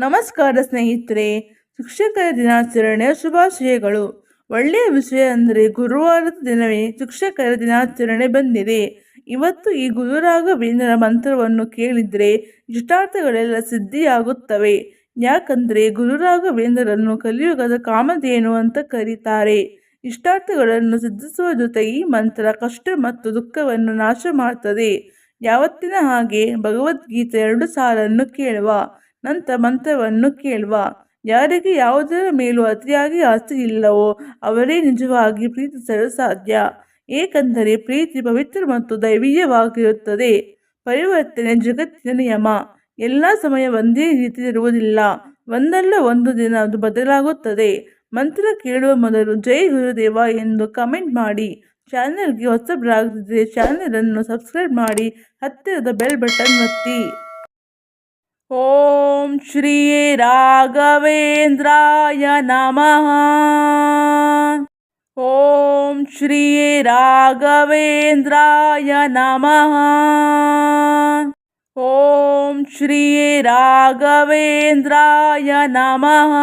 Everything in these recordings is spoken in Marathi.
ನಮಸ್ಕಾರ ಸ್ನೇಹಿತರೆ, ಶಿಕ್ಷಕರ ದಿನಾಚರಣೆಯ ಶುಭಾಶಯಗಳು. ಒಳ್ಳೆಯ ವಿಷಯ ಅಂದರೆ ಗುರುವಾರದ ದಿನವೇ ಶಿಕ್ಷಕರ ದಿನಾಚರಣೆ ಬಂದಿದೆ. ಇವತ್ತು ಈ ಗುರುರಾಘವೇಂದ್ರ ಮಂತ್ರವನ್ನು ಕೇಳಿದರೆ ಇಷ್ಟಾರ್ಥಗಳೆಲ್ಲ ಸಿದ್ಧಿಯಾಗುತ್ತವೆ. ಯಾಕಂದರೆ ಗುರುರಾಘವೇಂದ್ರರನ್ನು ಕಲಿಯುಗದ ಕಾಮಧೇನು ಅಂತ ಕರೀತಾರೆ. ಇಷ್ಟಾರ್ಥಗಳನ್ನು ಸಿದ್ಧಿಸುವ ಜೊತೆ ಈ ಮಂತ್ರ ಕಷ್ಟ ಮತ್ತು ದುಃಖವನ್ನು ನಾಶ ಮಾಡ್ತದೆ. ಯಾವತ್ತಿನ ಹಾಗೆ ಭಗವದ್ಗೀತೆ ಎರಡು ಸಾಲನ್ನು ಕೇಳುವ. ನಂತರ ಮಂತ್ರವನ್ನು ಕೇಳುವ. ಯಾರಿಗೆ ಯಾವುದರ ಮೇಲೂ ಅತಿಯಾಗಿ ಆಸ್ತಿ ಇಲ್ಲವೋ ಅವರೇ ನಿಜವಾಗಿ ಪ್ರೀತಿಸಲು ಸಾಧ್ಯ. ಏಕೆಂದರೆ ಪ್ರೀತಿ ಪವಿತ್ರ ಮತ್ತು ದೈವೀಯವಾಗಿರುತ್ತದೆ. ಪರಿವರ್ತನೆ ಜಗತ್ತಿನ ನಿಯಮ. ಎಲ್ಲ ಸಮಯ ಒಂದೇ ರೀತಿ ಇರುವುದಿಲ್ಲ. ಒಂದಲ್ಲ ಒಂದು ದಿನ ಅದು ಬದಲಾಗುತ್ತದೆ. ಮಂತ್ರ ಕೇಳುವ ಮೊದಲು ಜೈ ಗುರುದೇವ ಎಂದು ಕಮೆಂಟ್ ಮಾಡಿ. ಚಾನೆಲ್ಗೆ ಹೊಸಬರಾಗದಿದ್ದರೆ ಚಾನೆಲನ್ನು ಸಬ್ಸ್ಕ್ರೈಬ್ ಮಾಡಿ. ಹತ್ತಿರದ ಬೆಲ್ ಬಟನ್ ಒತ್ತಿ. ॐ श्रिये राघवेन्द्राय नमः। ॐ श्रिये राघवेन्द्राय नमः। ॐ श्रिये राघवेन्द्राय नमः।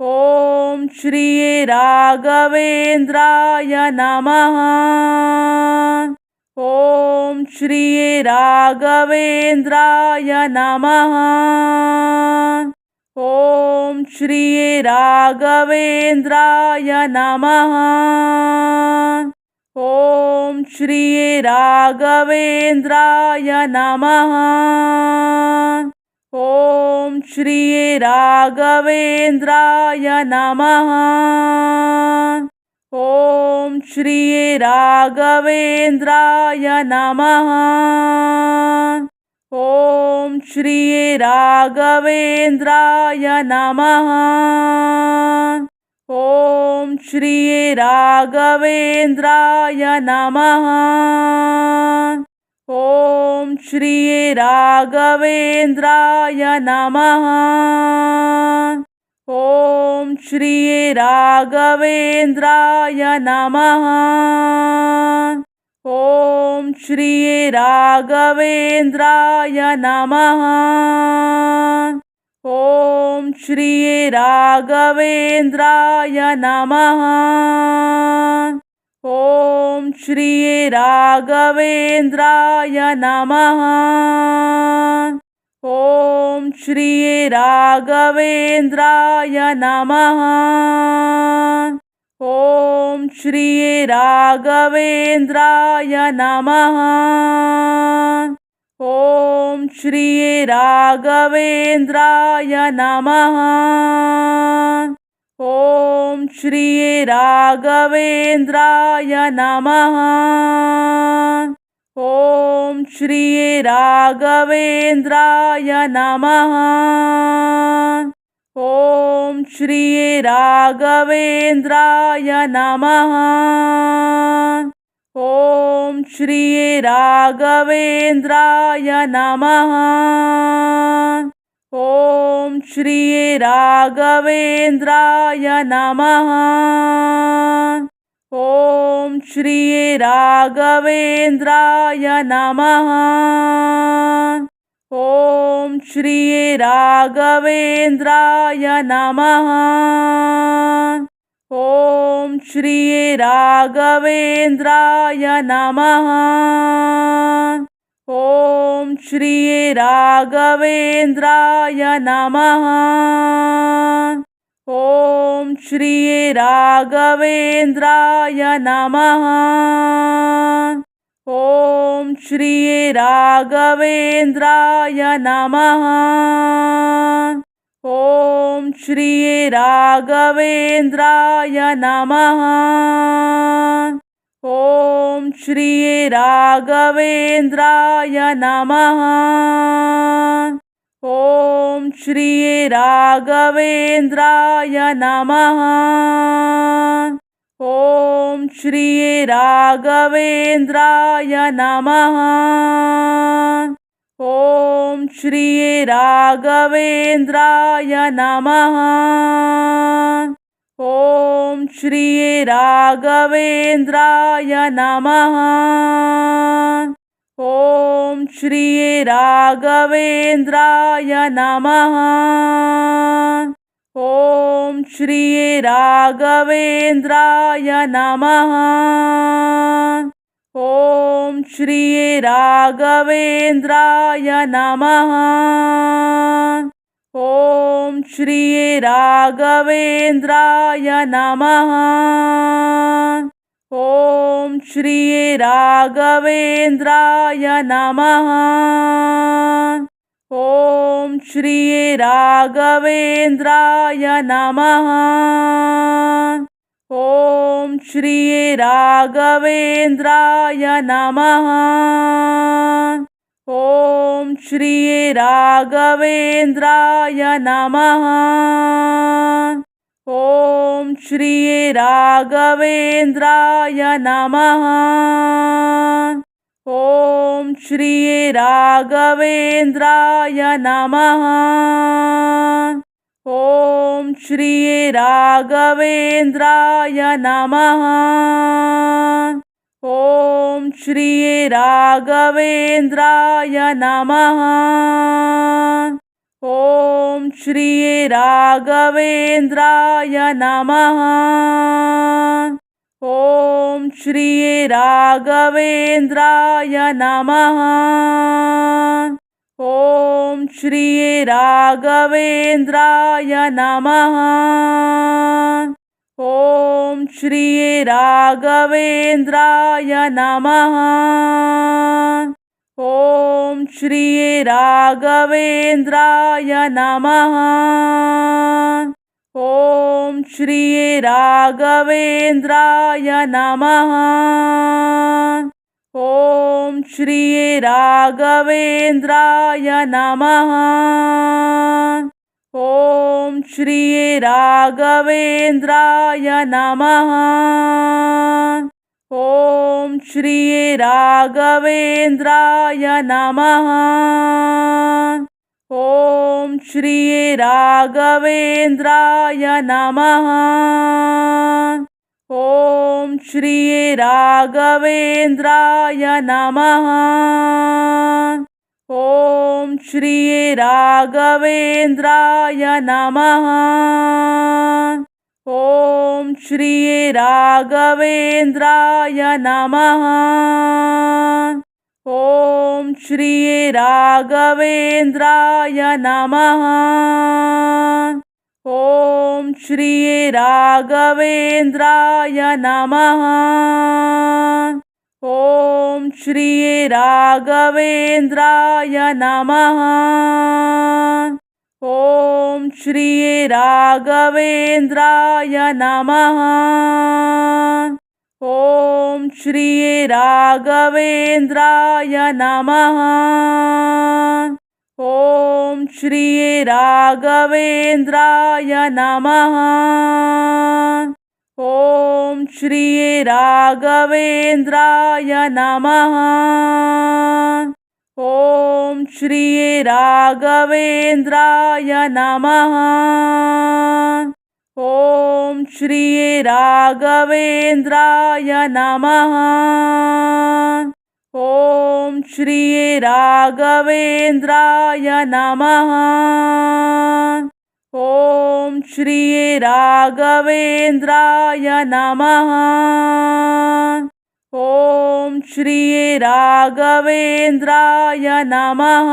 ॐ श्रिये राघवेन्द्राय नमः। ॐ श्री राघवेन्द्राय नमः। ॐ श्री राघवेन्द्राय नमः। ॐ श्री राघवेन्द्राय नमः। ॐ श्री राघवेन्द्राय नमः। ॐ श्री राघवेन्द्राय नमः। ॐ श्री राघवेन्द्राय नमः। ॐ श्री राघवेन्द्राय नमः। ॐ श्री राघवेन्द्राय नमः। ॐ श्री राघवेन्द्राय नमः। ॐ श्री राघवेन्द्राय नमः। ॐ श्री राघवेन्द्राय नमः। ॐ श्री राघवेन्द्राय नमः। ॐ श्रीराघवेन्द्राय नमः। ॐ श्रीराघवेन्द्राय नमः। ॐ श्रीराघवेन्द्राय नमः। ॐ श्रीराघवेन्द्राय नमः। ॐ श्री राघवेन्द्राय नमः। ॐ श्री राघवेन्द्राय नमः। ॐ श्री राघवेन्द्राय नमः। ॐ श्री राघवेन्द्राय नमः। ॐ श्रीराघवेन्द्राय नमः। ॐ श्रीराघवेन्द्राय नमः। ॐ श्रीराघवेन्द्राय नमः। ॐ श्रीराघवेन्द्राय नमः। ॐ श्रीराघवेन्द्राय नमः। ॐ श्रीराघवेन्द्राय नमः। ॐ श्रीराघवेन्द्राय नमः। ॐ श्रीराघवेन्द्राय नमः। ॐ श्रिये राघवेन्द्राय नमः। ॐ श्रिये राघवेन्द्राय नमः। ॐ श्रिये राघवेन्द्राय नमः। ॐ श्रीये राघवेन्द्राय नमः। ॐ श्री राघवेन्द्राय नमः। ॐ श्री राघवेन्द्राय नमः। ॐ श्री राघवेन्द्राय नमः। ॐ श्री राघवेन्द्राय नमः। ॐ श्री राघवेन्द्राय नमः। ॐ श्री राघवेन्द्राय नमः। ॐ श्री राघवेन्द्राय नमः। ॐ श्री राघवेन्द्राय नमः। ॐ श्री राघवेन्द्राय नमः। ॐ श्री राघवेन्द्राय नमः। ॐ श्री राघवेन्द्राय नमः। ॐ श्री राघवेन्द्राय नमः। ॐ श्री राघवेन्द्राय नमः। ॐ श्री राघवेन्द्राय नमः। ॐ श्री राघवेन्द्राय नमः। ॐ श्री राघवेन्द्राय नमः। ॐ श्री राघवेन्द्राय नमः। ॐ श्री राघवेन्द्राय नमः। ॐ श्री राघवेन्द्राय नमः। ॐ श्री राघवेन्द्राय नमः। ॐ श्री राघवेन्द्राय नमः। ॐ श्री राघवेन्द्राय नमः। ॐ श्री राघवेन्द्राय नमः। ॐ श्री राघवेन्द्राय नमः ॐ श्री राघवेन्द्राय नमः। ॐ श्री राघवेन्द्राय नमः। ॐ श्री राघवेन्द्राय नमः। ॐ श्री राघवेन्द्राय नमः। ॐ श्री राघवेन्द्राय नमः। ॐ श्री राघवेन्द्राय नमः। ॐ श्री राघवेन्द्राय नमः। ॐ श्री राघवेन्द्राय नमः। ॐ श्री राघवेन्द्राय नमः। ॐ श्री राघवेन्द्राय नमः। ॐ श्री राघवेन्द्राय नमः। ॐ श्री राघवेन्द्राय नमः। ॐ श्री राघवेन्द्राय नमः।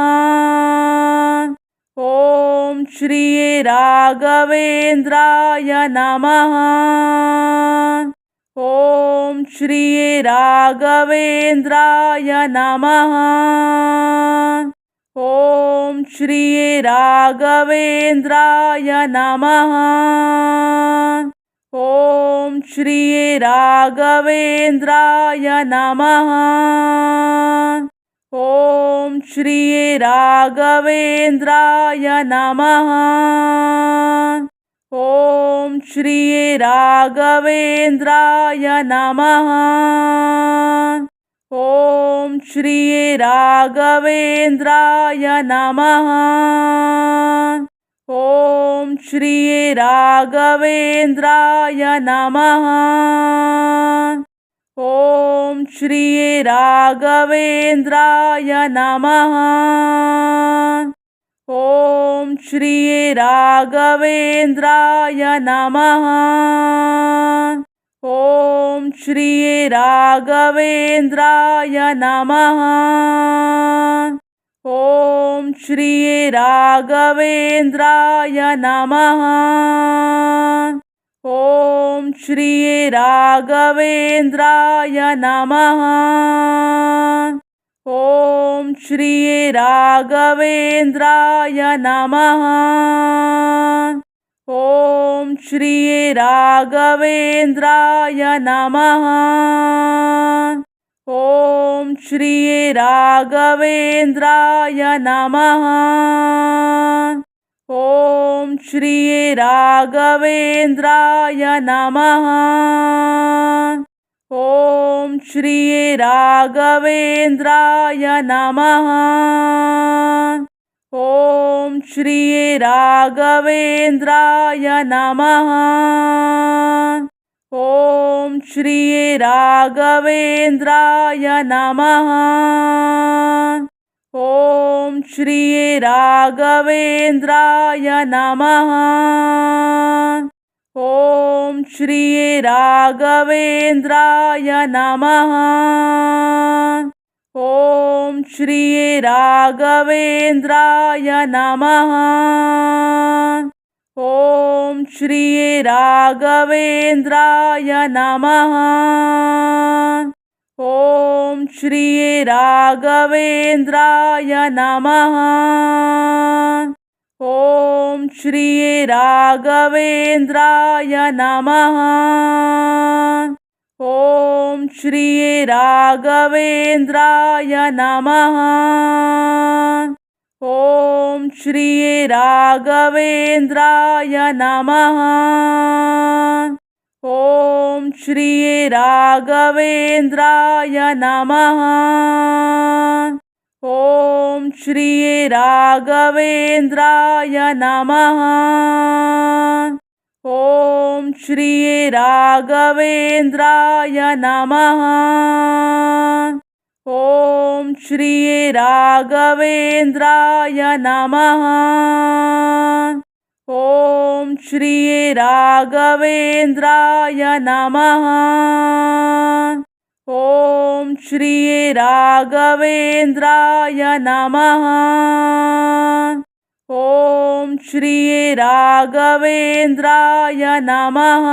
ॐ श्री राघवेन्द्राय नमः। ॐ श्री राघवेन्द्राय नमः। ॐ श्री राघवेन्द्राय नमः। ॐ श्री राघवेन्द्राय नमः। ॐ श्री राघवेन्द्राय नमः। ॐ श्री राघवेन्द्राय नमः। ॐ श्री राघवेन्द्राय नमः। ॐ श्री राघवेन्द्राय नमः। ॐ श्री राघवेन्द्राय नमः। ॐ श्री राघवेन्द्राय नमः। ॐ श्री राघवेन्द्राय नमः ॐ श्री राघवेन्द्राय नमः। ॐ श्री राघवेन्द्राय नमः। ॐ श्री राघवेन्द्राय नमः। ॐ श्री राघवेन्द्राय नमः ॐ श्री राघवेन्द्राय नमः। ॐ श्री राघवेन्द्राय नमः। ॐ श्री राघवेन्द्राय नमः। ॐ श्री राघवेन्द्राय नमः। ॐ श्री राघवेन्द्राय नमः। ॐ श्री राघवेन्द्राय नमः। ॐ श्री राघवेन्द्राय नमः। ॐ श्री राघवेन्द्राय नमः ॐ श्री राघवेन्द्राय नमः। ॐ श्री राघवेन्द्राय नमः। ॐ श्री राघवेन्द्राय नमः। ॐ श्री राघवेन्द्राय नमः। ॐ श्री राघवेन्द्राय नमः। ॐ श्री राघवेन्द्राय नमः। ॐ श्री राघवेन्द्राय नमः। ॐ श्री राघवेन्द्राय नमः ॐ श्री राघवेन्द्राय नमः। ॐ श्री राघवेन्द्राय नमः। ॐ श्री राघवेन्द्राय नमः। ॐ श्री राघवेन्द्राय नमः।